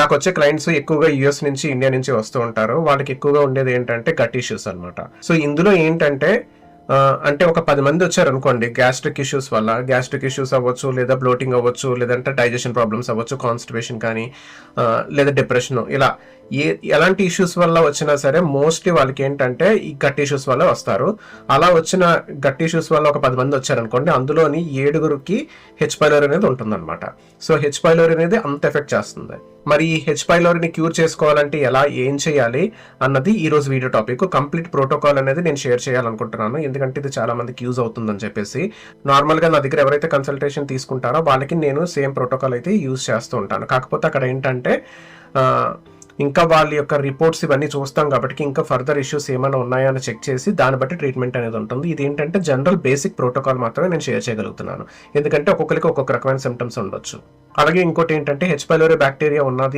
నాకు వచ్చే క్లయింట్స్ ఎక్కువగా యూఎస్ నుంచి ఇండియా నుంచి వస్తూ ఉంటారు. వాళ్ళకి ఎక్కువగా ఉండేది ఏంటంటే గట్ ఇష్యూస్ అనమాట సో ఇందులో ఏంటంటే అంటే ఒక పది మంది వచ్చారు అనుకోండి గ్యాస్ట్రిక్ ఇష్యూస్ వల్ల. గ్యాస్ట్రిక్ ఇష్యూస్ అవ్వచ్చు లేదా బ్లోటింగ్ అవ్వచ్చు లేదంటే డైజెషన్ ప్రాబ్లమ్స్ అవ్వచ్చు కాన్స్టిపేషన్ కానీ లేదా డిప్రెషన్ ఇలా. ఏ ఎలాంటి ఇష్యూస్ వల్ల వచ్చినా సరే మోస్ట్లీ వాళ్ళకి ఏంటంటే ఈ గట్ ఇష్యూస్ వల్ల వస్తారు. అలా వచ్చిన గట్ ఇష్యూస్ వల్ల ఒక పది మంది వచ్చారనుకోండి అందులోని ఏడుగురికి హెచ్ పైలోర్ అనేది ఉంటుందన్నమాట. సో హెచ్ పైలోర్ అనేది అంత ఎఫెక్ట్ చేస్తుంది. మరి ఈ హెచ్ పైలోరిని క్యూర్ చేసుకోవాలంటే ఎలా ఏం చేయాలి అన్నది ఈరోజు వీడియో టాపిక్ కంప్లీట్ ప్రోటోకాల్ అనేది నేను షేర్ చేయాలనుకుంటున్నాను. ఎందుకంటే ఇది చాలా మందికి యూజ్ అవుతుందని చెప్పేసి. నార్మల్గా నా దగ్గర ఎవరైతే కన్సల్టేషన్ తీసుకుంటారో వాళ్ళకి నేను సేమ్ ప్రోటోకాల్ అయితే యూజ్ చేస్తూ ఉంటాను. కాకపోతే అక్కడ ఏంటంటే ఇంకా వాళ్ళ యొక్క రిపోర్ట్స్ ఇవన్నీ చూస్తాం కాబట్టి ఇంకా ఫర్దర్ ఇష్యూస్ ఏమైనా ఉన్నాయా అని చెక్ చేసి దాన్ని బట్టి ట్రీట్మెంట్ అనేది ఉంటుంది. ఇది ఏంటంటే జనరల్ బేసిక్ ప్రోటోకాల్ మాత్రమే నేను షేర్ చేయగలుగుతున్నాను. ఎందుకంటే ఒక్కొక్కరికి ఒక్కొక్క రకమైన సిమ్టమ్స్ ఉండొచ్చు. అలాగే ఇంకోటి ఏంటంటే హెచ్ పైలోరీ బ్యాక్టీరియా ఉన్నది.